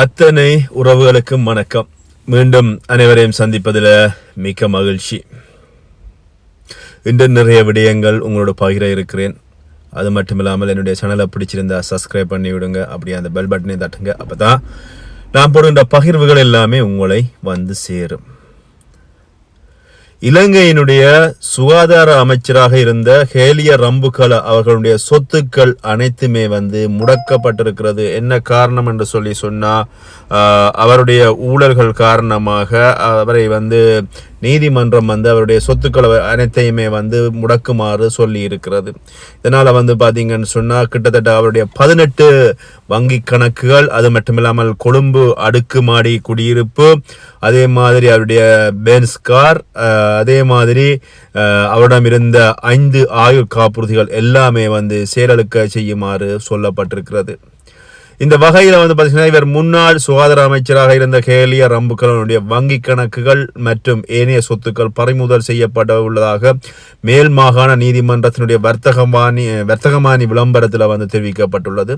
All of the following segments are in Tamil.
அத்தனை உறவுகளுக்கும் வணக்கம். மீண்டும் அனைவரையும் சந்திப்பதில் மிக்க மகிழ்ச்சி. இன்று நிறைய விடயங்கள் உங்களோட பகிர இருக்கிறேன். அது மட்டும் இல்லாமல் என்னுடைய சேனலை பிடிச்சிருந்தா சப்ஸ்கிரைப் பண்ணி விடுங்க அப்படியே அந்த பெல் பட்டனை தட்டுங்க. அப்போ தான் நான் போடுகின்ற பகிர்வுகள் எல்லாமே உங்களை வந்து சேரும். இலங்கையினுடைய சுகாதார அமைச்சராக இருந்த ஹேலிய ரம்புகல அவர்களுடைய சொத்துக்கள் அனைத்துமே வந்து முடக்கப்பட்டிருக்கிறது. என்ன காரணம் என்று சொல்லி சொன்னா அவருடைய ஊழல்கள் காரணமாக அவரை வந்து நீதிமன்றம் வந்து அவருடைய சொத்துக்களை அனைத்தையுமே வந்து முடக்குமாறு சொல்லி இருக்கிறது இதனால வந்து பாத்தீங்கன்னு சொன்னா கிட்டத்தட்ட அவருடைய பதினெட்டு வங்கி கணக்குகள் அது மட்டுமில்லாமல் கொழும்பு அடுக்குமாடி குடியிருப்பு அதே மாதிரி அவருடைய பென்ஸ் கார் அதே மாதிரி அவரிடம் இருந்த ஐந்து ஆயுள் காப்புறுதிகள் எல்லாமே வந்து செயலழுக்க செய்யுமாறு சொல்லப்பட்டிருக்கிறது. இந்த வகையில் வந்து பார்த்தீங்கன்னா இவர் முன்னாள் சுகாதார அமைச்சராக இருந்த கேலியா ரம்புக்கலனுடைய வங்கி கணக்குகள் மற்றும் ஏனைய சொத்துக்கள் பறிமுதல் செய்யப்பட உள்ளதாக மேல் மாகாண நீதிமன்றத்தினுடைய வர்த்தகமானி வர்த்தகமானி விளம்பரத்தில் வந்து தெரிவிக்கப்பட்டுள்ளது.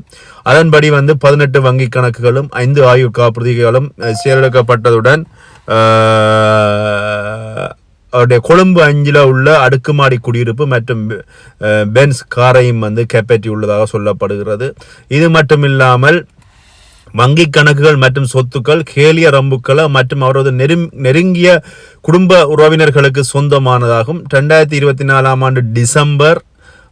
அதன்படி வந்து பதினெட்டு வங்கி கணக்குகளும் ஐந்து ஆயுள் காப்புறுதிகளும் அஹ், செயலிழக்கப்பட்டதுடன் அவருடைய கொழும்பு அஞ்சில் உள்ள அடுக்குமாடி குடியிருப்பு மற்றும் பென்ஸ் காரையும் வந்து கைப்பற்றி உள்ளதாக சொல்லப்படுகிறது. இது மட்டும் இல்லாமல் வங்கி கணக்குகள் மற்றும் சொத்துக்கள் கேலிய ரம்புக்களை மற்றும் அவரது நெரும் நெருங்கிய குடும்ப உறவினர்களுக்கு சொந்தமானதாகும். ரெண்டாயிரத்தி இருபத்தி நாலாம் ஆண்டு டிசம்பர்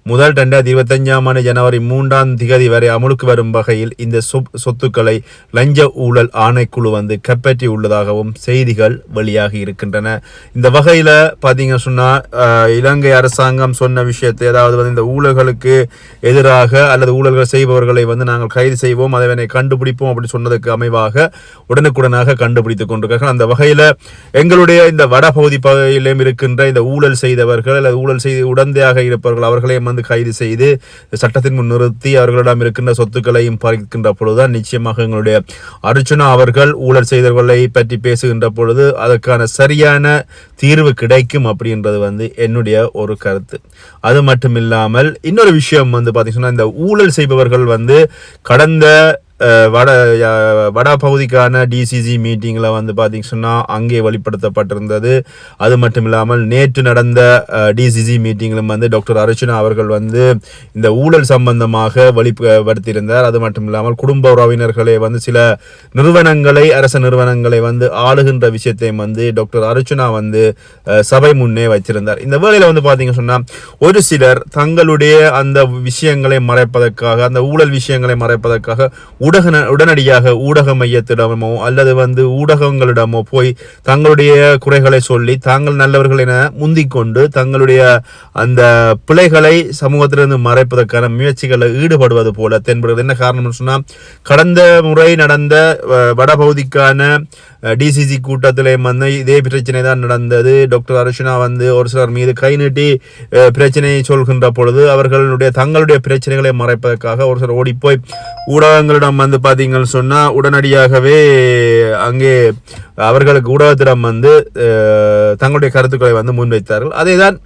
முதல் ரெண்டாயிரத்தி இருபத்தஞ்சாம் ஆண்டு ஜனவரி மூன்றாம் திகதி வரை அமலுக்கு வரும் வகையில் இந்த சொத்துக்களை லஞ்ச ஊழல் ஆணைக்குழு வந்து கைப்பற்றி உள்ளதாகவும் செய்திகள் வெளியாகி இருக்கின்றன. இந்த வகையில் பார்த்தீங்க சொன்னா இலங்கை அரசாங்கம் சொன்ன விஷயத்தை அதாவது வந்து இந்த ஊழல்களுக்கு எதிராக அல்லது ஊழல்கள் செய்பவர்களை வந்து நாங்கள் கைது செய்வோம் அதனை கண்டுபிடிப்போம் அப்படி சொன்னதுக்கு அமைவாக உடனுக்குடனாக கண்டுபிடித்துக் கொண்டிருக்கிறார்கள். அந்த வகையில் எங்களுடைய இந்த வடபகுதி பகுதியிலும் இருக்கின்ற இந்த ஊழல் செய்தவர்கள் அல்லது ஊழல் செய்து உடந்தையாக இருப்பவர்கள் அவர்களையும் வந்து கைது செய்து சட்டத்தின் முன் நிறுத்தி அவர்களிடம் இருக்கின்ற சொத்துக்களையும் பறிக்கின்ற பொழுதுதான் நிச்சயமாக எங்களுடைய அர்ச்சுனா அவர்கள் ஊழல் செய்தவர்களை பற்றி பேசுகின்ற பொழுது அதற்கான சரியான தீர்வு கிடைக்கும் அப்படின்றது வந்து என்னுடைய ஒரு கருத்து. அது மட்டும் இல்லாமல் இன்னொரு விஷயம் வந்து பார்த்தீங்கன்னா இந்த ஊழல் செய்பவர்கள் வந்து கடந்த வட வட பகுதிக்கான டிசிசி மீட்டிங்கில் வந்து பார்த்தீங்க சொன்னால் அங்கே வெளிப்படுத்தப்பட்டிருந்தது. அது மட்டும் இல்லாமல் நேற்று நடந்த டிசிசி மீட்டிங்கிலும் வந்து டாக்டர் அர்ச்சனா அவர்கள் வந்து இந்த ஊழல் சம்பந்தமாக வெளிப்படுத்தியிருந்தார். அது மட்டும் இல்லாமல் குடும்ப உறவினர்களை வந்து சில நிறுவனங்களை அரச நிறுவனங்களை வந்து ஆளுகின்ற விஷயத்தையும் வந்து டாக்டர் அர்ச்சனா வந்து சபை முன்னே வைத்திருந்தார். இந்த வேலையில் வந்து பார்த்திங்க சொன்னால் ஒரு சிலர் தங்களுடைய அந்த விஷயங்களை மறைப்பதற்காக அந்த ஊழல் விஷயங்களை மறைப்பதற்காக ஊடக உடனடியாக ஊடக மையத்திடமோ அல்லது வந்து ஊடகங்களிடமோ போய் தங்களுடைய குறைகளை சொல்லி தாங்கள் நல்லவர்கள் என முந்திக்கொண்டு தங்களுடைய அந்த பிழைகளை சமூகத்திலிருந்து மறைப்பதற்கான முயற்சிகளில் ஈடுபடுவது போல தென்படுகிறது. என்ன காரணம்னு சொன்னால் கடந்த முறை நடந்த வடபகுதிக்கான டிசிசி கூட்டத்திலே வந்து இதே பிரச்சனை தான் நடந்தது. டாக்டர் அர்ஷனா வந்து ஒரு சிலர் மீது கை நீட்டி பிரச்சனையை சொல்கின்ற பொழுது அவர்களுடைய தங்களுடைய பிரச்சனைகளை மறைப்பதற்காக ஒரு சிலர் ஓடிப்போய் ஊடகங்களிடம் வந்து பார்த்தீங்கன்னு சொன்னால் உடனடியாகவே அங்கே அவர்களுக்கு ஊடகத்திடம் வந்து தங்களுடைய கருத்துக்களை வந்து முன்வைத்தார்கள். அதே தான்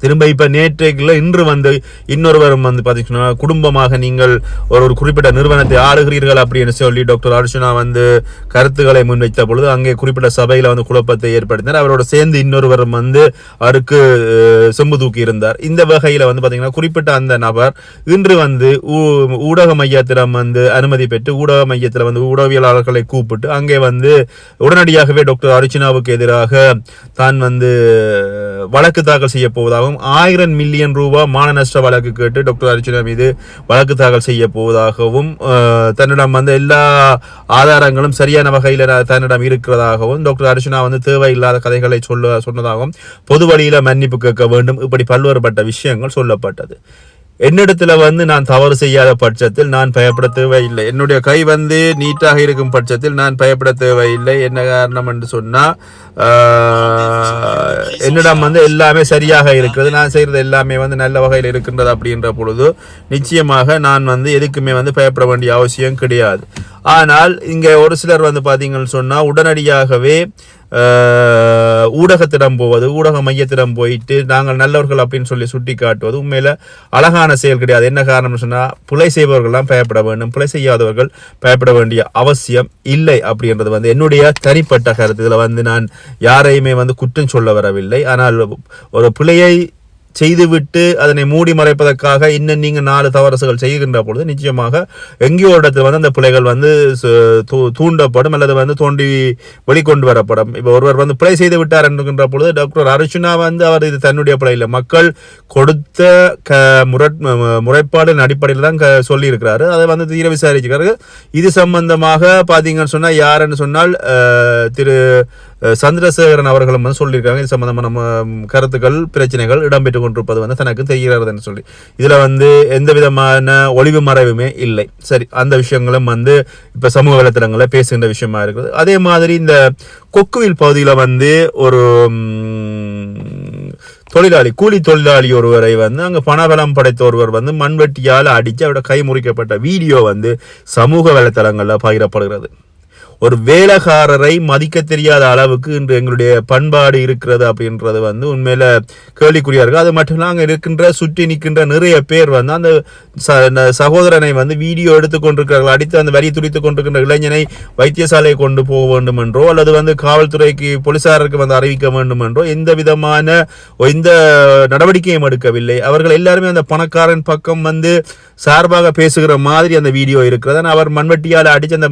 திரும்ப இப்போ நேற்றைக்குள்ள இன்று வந்து இன்னொருவரும் வந்து பார்த்தீங்கன்னா குடும்பமாக நீங்கள் ஒரு ஒரு குறிப்பிட்ட நிறுவனத்தை ஆடுகிறீர்கள் அப்படின்னு சொல்லி டாக்டர் அர்ஜுனா வந்து கருத்துக்களை முன்வைத்த பொழுது அங்கே குறிப்பிட்ட சபையில் வந்து குழப்பத்தை ஏற்படுத்தினார். அவரோட சேர்ந்து இன்னொருவரும் வந்து அவருக்கு செம்பு தூக்கி இருந்தார். இந்த வகையில் வந்து பார்த்தீங்கன்னா குறிப்பிட்ட அந்த நபர் இன்று வந்து ஊ- ஊடக மையத்திடம் வந்து அனுமதி பெற்று ஊடக மையத்தில் வந்து ஊடகவியலாளர்களை கூப்பிட்டு அங்கே வந்து உடனடியாகவே டாக்டர் அர்ஜுனாவுக்கு எதிராக தான் வந்து வழக்கு தாக்கல் செய்ய போவதாகவும் ஆயிரம் மில்லியன் ரூபாய் மான நஷ்ட வழக்கு கேட்டு டாக்டர் அர்ச்சனா மீது வழக்கு தாக்கல் செய்ய போவதாகவும் தன்னிடம் வந்து எல்லா ஆதாரங்களும் சரியான வகையில் தன்னிடம் இருக்கிறதாகவும் டாக்டர் அர்ச்சனா வந்து தேவையில்லாத கதைகளை சொல்ல சொன்னதாகவும் பொது வழியில் மன்னிப்பு கேட்க வேண்டும். இப்படி பல்வேறுபட்ட விஷயங்கள் சொல்லப்பட்டது. என்னிடத்துல வந்து நான் தவறு செய்யாத பட்சத்தில் நான் பயப்பட தேவையில்லை என்னுடைய கை வந்து நீட்டாக இருக்கும் பட்சத்தில் நான் பயப்பட தேவையில்லை என்ன காரணம் என்று சொன்னா என்னிடம் வந்து எல்லாமே சரியாக இருக்கிறது. நான் செய்யறது எல்லாமே வந்து நல்ல வகையில் இருக்கின்றது அப்படின்ற பொழுது நிச்சயமாக நான் வந்து எதுக்குமே வந்து பயப்பட வேண்டிய அவசியம் கிடையாது. ஆனால் இங்க ஒரு சிலர் வந்து பாத்தீங்கன்னு சொன்னா உடனடியாகவே ஊடகத்திடம் போவது ஊடக மையத்திடம் போயிட்டு நாங்கள் நல்லவர்கள் அப்படின்னு சொல்லி சுட்டி காட்டுவது உண்மையில் அழகான செயல் கிடையாது. என்ன காரணம்னு சொன்னால் பிழை செய்பவர்கள்லாம் பயப்பட வேண்டும். பிழை செய்யாதவர்கள் பயப்பட வேண்டிய அவசியம் இல்லை அப்படின்றது வந்து என்னுடைய தனிப்பட்ட கருத்து. இதில் வந்து நான் யாரையுமே வந்து குற்றம் சொல்ல வரவில்லை. ஆனால் ஒரு பிழையை செய்துவிட்டு அதனை மூடி மறைப்பதற்காக இன்னும் நீங்கள் நாலு தவறுகள் செய்கின்ற பொழுது நிச்சயமாக எங்கேயோ இடத்துல வந்து அந்த பிழைகள் வந்து சு- தூ- தூண்டப்படும் அல்லது வந்து தோண்டி வெளிக்கொண்டு வரப்படும். இப்போ ஒருவர் வந்து பிழை செய்து விட்டார் என்கின்ற பொழுது டாக்டர் அர்ஜுனா வந்து அவர் இது தன்னுடைய பிழை இல்லை. மக்கள் கொடுத்த க முரட் முறைப்பாடின் அடிப்படையில் தான் க சொல்லியிருக்கிறாரு. அதை வந்து தீர விசாரிச்சுக்கிறாரு இது சம்பந்தமாக பார்த்தீங்கன்னு சொன்னால் யாருன்னு சொன்னால் திரு சந்திரசேகரன் அவர்களும் வந்து சொல்லியிருக்காங்க இது சம்மந்தமான நம்ம கருத்துக்கள் பிரச்சனைகள் இடம்பெற்று கொண்டிருப்பது வந்து தனக்கு தெரிகிறதுன்னு சொல்லி. இதில் வந்து எந்த விதமான ஒளிவு மறைவுமே இல்லை. சரி அந்த விஷயங்களும் வந்து இப்போ சமூக வலைத்தளங்களில் பேசுகின்ற விஷயமா இருக்குது. அதே மாதிரி இந்த கொக்குவில் பகுதியில் வந்து ஒரு தொழிலாளி கூலி தொழிலாளி ஒருவரை வந்து அங்கே பணபலம் படைத்த ஒருவர் வந்து மண்வெட்டியால் அடித்து அவரோட கை முறிக்கப்பட்ட வீடியோ வந்து சமூக வலைத்தளங்களில் பகிரப்படுகிறது. ஒரு வேலைக்காரரை மதிக்க தெரியாத அளவுக்கு இன்று எங்களுடைய பண்பாடு இருக்கிறது அப்படின்றது வந்து உண்மையில கேள்விக்குறியா இருக்கு. அது மட்டும் இல்லாமல் அங்கே இருக்கின்ற சுற்றி நிற்கின்ற நிறைய பேர் வந்து அந்த ச- சகோதரனை வந்து வீடியோ எடுத்துக் கொண்டிருக்கிறார்கள் அடித்து அந்த வரி துடித்துக் கொண்டிருக்கின்ற இளைஞனை வைத்தியசாலையை கொண்டு போக வேண்டும் என்றோ அல்லது வந்து காவல்துறைக்கு போலீசாருக்கு வந்து அறிவிக்க வேண்டும் என்றோ எந்த விதமான எந்த நடவடிக்கையும் எடுக்கவில்லை. அவர்கள் எல்லாருமே அந்த பணக்காரன் பக்கம் வந்து சார்பாக பேசுகிற மாதிரி அந்த வீடியோ இருக்கிறது. அவர் மண்வெட்டியால் அடிச்சு அந்த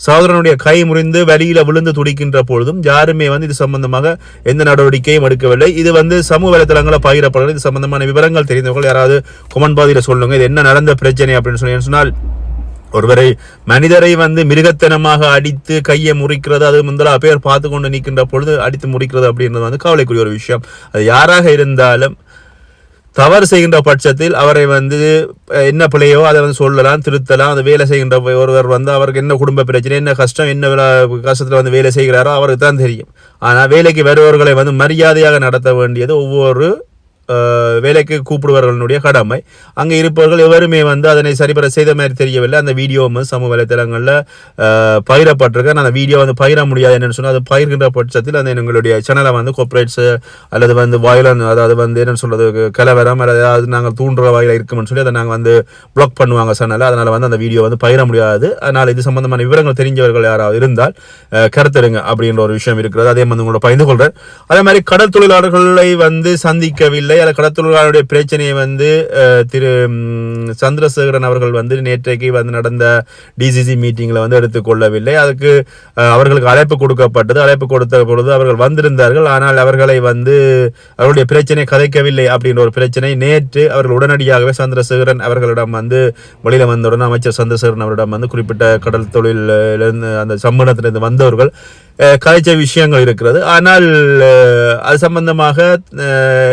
சகோதரன் ச- கை முறிந்து வெளியில விழுந்து துடிக்கின்ற பொழுதும் யாருமே வந்து இது சம்பந்தமாக எந்த நடவடிக்கையும் எடுக்கவில்லை. இது வந்து சமூக வலைத்தளங்களில் பகிரப்படுறது இது சம்பந்தமான விவரங்கள் தெரிந்தவர்கள் யாராவது குமன் பாதியில சொல்லுங்க. இது என்ன நடந்த பிரச்சனை அப்படின்னு சொல்லி சொன்னால் ஒருவரை மனிதரை வந்து மிருகத்தனமாக அடித்து கையை முறிக்கிறது அது முந்தலா பேர் பார்த்து கொண்டு நிற்கின்ற பொழுது அடித்து முறிக்கிறது அப்படின்றது வந்து கவலைக்குரிய ஒரு விஷயம். அது யாராக இருந்தாலும் தவறு செய்கின்ற பட்சத்தில் அவரை வந்து என்ன பிள்ளையோ அதை வந்து சொல்லலாம் திருத்தலாம் அது வேலை செய்கின்ற ஒருவர் வந்து அவருக்கு என்ன குடும்ப பிரச்சனை என்ன கஷ்டம் என்ன கஷ்டத்தில் வந்து வேலை செய்கிறாரோ அவருக்கு தான் தெரியும். ஆனால் வேலைக்கு வருபவர்களை வந்து மரியாதையாக நடத்த வேண்டியது ஒவ்வொரு வேலைக்கு கூப்பிடுவர்களுடைய கடமை. அங்கே இருப்பவர்கள் எவருமே வந்து அதனை சரிபர செய்த மாதிரி தெரியவில்லை. அந்த வீடியோ வந்து சமூக வலைத்தளங்களில் பகிரப்பட்டிருக்கு அந்த வீடியோ வந்து பகிர முடியாது என்னென்னு சொன்னால் அது பகிர்கின்ற பட்சத்தில் அந்த எங்களுடைய சேனலை வந்து கோப்பரேட்ஸ் அல்லது வந்து வயலன் அதாவது வந்து என்னென்னு சொல்றது கலவரம் அல்லது ஏதாவது நாங்கள் தூண்டுற வகையில் இருக்கும்னு சொல்லி அதை நாங்கள் வந்து பிளாக் பண்ணுவாங்க சேனலை அதனால் வந்து அந்த வீடியோ வந்து பகிர முடியாது. அதனால் இது சம்பந்தமான விவரங்கள் தெரிஞ்சவர்கள் யாராவது இருந்தால் கருத்தருங்க அப்படின்ற ஒரு விஷயம் இருக்கிறது. அதே வந்து உங்களோட பகிர்ந்து கொள்கிறேன் அதே மாதிரி கடல் தொழிலாளர்களை வந்து சந்திக்கவில்லை. அல்ல கடல் பிரச்சனையை வந்து திரு சந்திரசேகரன் அவர்கள் வந்து நேற்றைக்கு வந்து நடந்த டிசிசி மீட்டிங்கில் வந்து எடுத்துக்கொள்ளவில்லை அதுக்கு அவர்களுக்கு அழைப்பு கொடுக்கப்பட்டது. அழைப்பு கொடுத்த பொழுது அவர்கள் வந்திருந்தார்கள். ஆனால் அவர்களை வந்து அவருடைய பிரச்சனை கதைக்கவில்லை அப்படின்ற ஒரு பிரச்சனை நேற்று அவர்கள் உடனடியாகவே சந்திரசேகரன் அவர்களிடம் வந்து வெளியில் வந்தவுடன் அமைச்சர் சந்திரசேகரன் அவரிடம் வந்து குறிப்பிட்ட கடல் தொழிலிருந்து அந்த சம்மணத்திலிருந்து வந்தவர்கள் கதைச்ச விஷயங்கள் இருக்கிறது. ஆனால் அது சம்பந்தமாக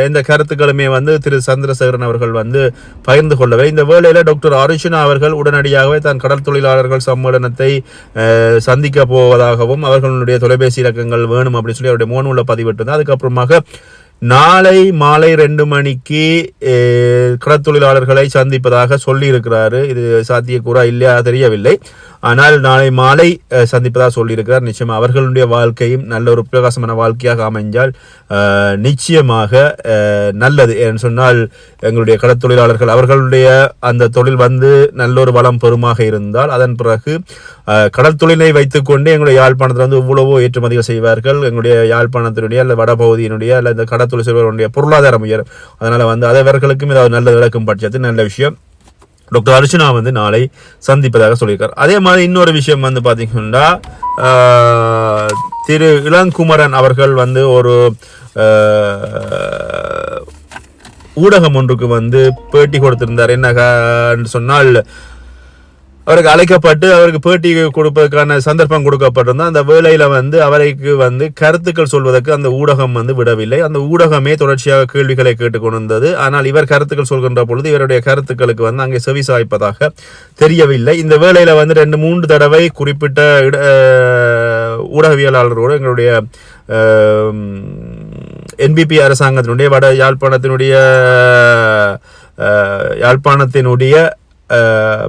இந்த கருத்து கருத்துக்களுமே வந்து திரு சந்திரசேகரன் அவர்கள் வந்து பகிர்ந்து கொள்ளவே. இந்த வேளையில் டாக்டர் அருஷினா அவர்கள் உடனடியாகவே தான் கடல் தொழிலாளர்கள் சம்மேளனத்தை சந்திக்க போவதாகவும் அவர்களுடைய தொலைபேசி இலக்கங்கள் வேணும் அப்படின்னு சொல்லி அவருடைய மோனூல பதிவிட்டிருந்தார் அதுக்கப்புறமாக நாளை மாலை ரெண்டு மணிக்கு கடற்தொழிலாளர்களை சந்திப்பதாக சொல்லி இருக்கிறாரு இது சாத்தியக்கூறா இல்லையா தெரியவில்லை. ஆனால் நாளை மாலை சந்திப்பதாக சொல்லியிருக்கிறார். நிச்சயம் அவர்களுடைய வாழ்க்கையும் நல்ல ஒரு பிரகாசமான வாழ்க்கையாக அமைஞ்சால் நிச்சயமாக நல்லது. ஏன்னு சொன்னால் எங்களுடைய கடற்தொழிலாளர்கள் அவர்களுடைய அந்த தொழில் வந்து நல்ல ஒரு வளம் பெருமாக இருந்தால் அதன் பிறகு அஹ், கடல் தொழிலை வைத்துக்கொண்டு எங்களுடைய யாழ்ப்பாணத்தில் வந்து இவ்வளவோ ஏற்றுமதிகள் செய்வார்கள். எங்களுடைய யாழ்ப்பாணத்தினுடைய அல்லது வடபகுதியினுடைய அல்லது இந்த கடற்தொழில் செய்வர்களுடைய பொருளாதாரம் உயரும் அதனால் வந்து அதை அவர்களுக்கும் ஏதாவது நல்லது விளக்கும் பட்சத்தில் நல்ல விஷயம். டாக்டர் அர்ச்சனா வந்து நாளை சந்திப்பதாக சொல்லியிருக்கார். அதே மாதிரி இன்னொரு விஷயம் வந்து பார்த்தீங்கன்னா திரு இளங்குமரன் அவர்கள் வந்து ஒரு ஊடகம் ஒன்றுக்கு வந்து பேட்டி கொடுத்திருந்தார். என்ன சொன்னால் அவருக்கு அழைக்கப்பட்டு அவருக்கு பேட்டி கொடுப்பதற்கான சந்தர்ப்பம் கொடுக்கப்பட்டிருந்தா அந்த வேலையில் வந்து அவருக்கு வந்து கருத்துக்கள் சொல்வதற்கு அந்த ஊடகம் வந்து விடவில்லை. அந்த ஊடகமே தொடர்ச்சியாக கேள்விகளை கேட்டுக்கொண்டிருந்தது. ஆனால் இவர் கருத்துக்கள் சொல்கின்ற பொழுது இவருடைய கருத்துக்களுக்கு வந்து அங்கே செவி சாய்ப்பதாக தெரியவில்லை. இந்த வேலையில் வந்து ரெண்டு மூன்று தடவை குறிப்பிட்ட இட- ஊடகவியலாளரோடு எங்களுடைய என்பிபி அரசாங்கத்தினுடைய வட யாழ்ப்பாணத்தினுடைய யாழ்ப்பாணத்தினுடைய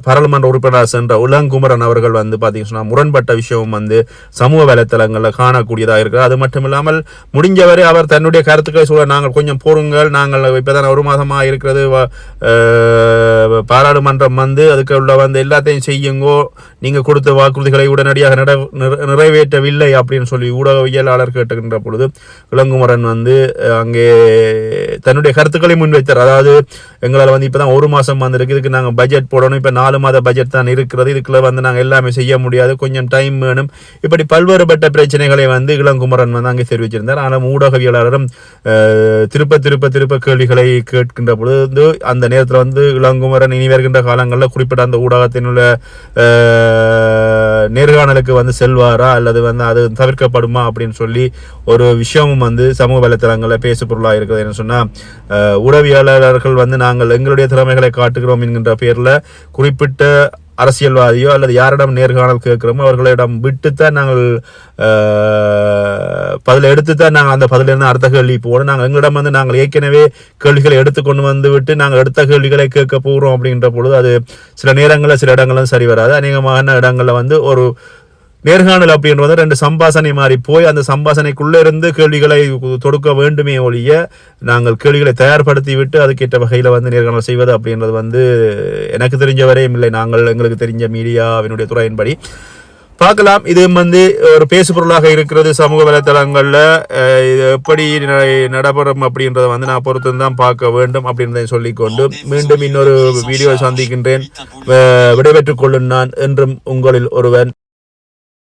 பாராளுமன்ற உறுப்பினர் சென்ற உலங்குமரன் அவர்கள் வந்து பார்த்தீங்கன்னா முரண்பட்ட விஷயம் வந்து சமூக வலைத்தளங்களில் காணக்கூடியதாக இருக்குது அது மட்டும் இல்லாமல் முடிஞ்சவரை அவர் தன்னுடைய கருத்துக்களை சொல்ல நாங்கள் கொஞ்சம் பொறுங்கள் நாங்கள் இப்போதான் ஒரு மாதமாக இருக்கிறது பாராளுமன்றம் வந்து அதுக்கு உள்ள வந்து எல்லாத்தையும் செய்யுங்கோ நீங்கள் கொடுத்த வாக்குறுதிகளை உடனடியாக நட- நிறைவேற்றவில்லை அப்படின்னு சொல்லி ஊடகவியலாளர் கேட்டுக்கின்ற பொழுது இளங்குமரன் வந்து அங்கே தன்னுடைய கருத்துக்களை முன்வைத்தார். அதாவது எங்களால் வந்து இப்பதான் ஒரு மாதம் வந்திருக்கு இதுக்கு நாங்கள் பட்ஜெட் போடணும். இப்போ நாலு மாத பட்ஜெட் தான் இருக்கிறது. இதுக்குள்ள வந்து நாங்கள் எல்லாமே செய்ய முடியாது. கொஞ்சம் டைம் வேணும். இப்படி பல்வேறுபட்ட பிரச்சனைகளை வந்து இளங்குமரன் வந்து அங்கே தெரிவிச்சிருந்தார். ஆனால் ஊடகவியலாளரும் திருப்ப திருப்ப திருப்ப கேள்விகளை கேட்கின்ற பொழுது அந்த நேரத்தில் வந்து இளங்குமரன் இனி வருகின்ற காலங்களில் குறிப்பிட்ட அந்த ஊடகத்தின் உள்ள நேர்காணலுக்கு வந்து செல்வாரா? அல்லது வந்து அது தவிர்க்கப்படுமா? அப்படின்னு சொல்லி ஒரு விஷயமும் வந்து சமூக வலைத்தளங்களில் பேசு பொருளாக இருக்குது என்ன சொன்னால் உடவியலாளர்கள் வந்து நாங்கள் எங்களுடைய திறமைகளை காட்டுகிறோம் என்கின்ற பேரில் குறிப்பிட்ட அரசியல்வாதியோ அல்லது யாரிடம் நேர்காணல் கேட்குறோமோ அவர்களிடம் விட்டுத்தான் நாங்கள் பதில் எடுத்து தான் நாங்கள் அந்த பதிலிருந்து அடுத்த கேள்வி போகணும் நாங்கள் எங்களிடம் வந்து நாங்கள் ஏற்கனவே கேள்விகளை எடுத்துக்கொண்டு வந்து விட்டு நாங்கள் எடுத்த கேள்விகளை கேட்க போகிறோம் அப்படின்ற பொழுது அது சில நேரங்களில் சில இடங்களும் சரி வராது. அநேகமான இடங்களில் வந்து ஒரு நேர்காணல் அப்படின்றது ரெண்டு சம்பாசனை மாறி போய் அந்த சம்பாசனைக்குள்ளே இருந்து கேள்விகளை தொடுக்க வேண்டுமே ஒழிய நாங்கள் கேள்விகளை தயார்படுத்தி விட்டு அதுக்கேற்ற வகையில் வந்து நேர்காணல் செய்வது அப்படின்றது வந்து எனக்கு தெரிஞ்ச வரையும் இல்லை. நாங்கள் எங்களுக்கு தெரிஞ்ச மீடியாவினுடைய துறையின்படி. பார்க்கலாம். இது வந்து ஒரு பேசு பொருளாக இருக்கிறது சமூக வலைத்தளங்களில். இது எப்படி நடைபெறும் அப்படின்றத வந்து நான் பொறுத்து தான் பார்க்க வேண்டும் அப்படின்றதை சொல்லிக்கொண்டு மீண்டும் இன்னொரு வீடியோ சந்திக்கின்றேன். விடைபெற்றுக் கொள்ளும் நான் என்றும் உங்களில் ஒருவன்.